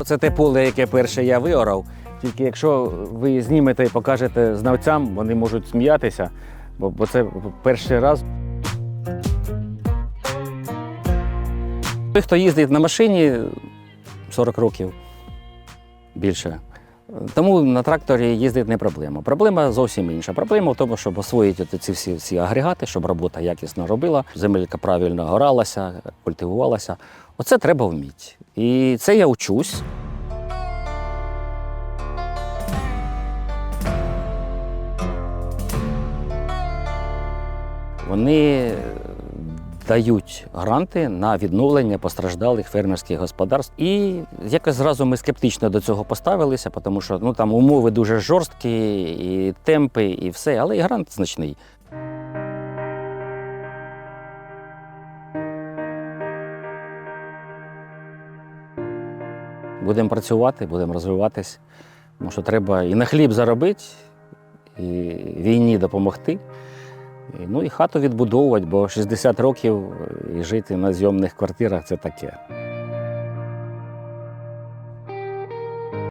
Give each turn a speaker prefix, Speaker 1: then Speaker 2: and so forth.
Speaker 1: Оце те поле, яке перше я виорав. Тільки якщо ви знімете і покажете знавцям, вони можуть сміятися, бо це перший раз. Той, хто їздить на машині 40 років більше. Тому на тракторі їздити не проблема. Проблема зовсім інша. Проблема в тому, щоб освоїти ці всі, всі агрегати, щоб робота якісно робила, земелька правильно горалася, культивувалася. Оце треба вміти. І це я учусь. Вони дають гранти на відновлення постраждалих фермерських господарств. І якось зразу ми скептично до цього поставилися, тому що ну, там умови дуже жорсткі, і темпи, і все, але і грант значний. Будемо працювати, будемо розвиватись. Тому що треба і на хліб заробити, і війні допомогти. Ну і хату відбудовувати, бо 60 років і жити на зйомних квартирах це таке.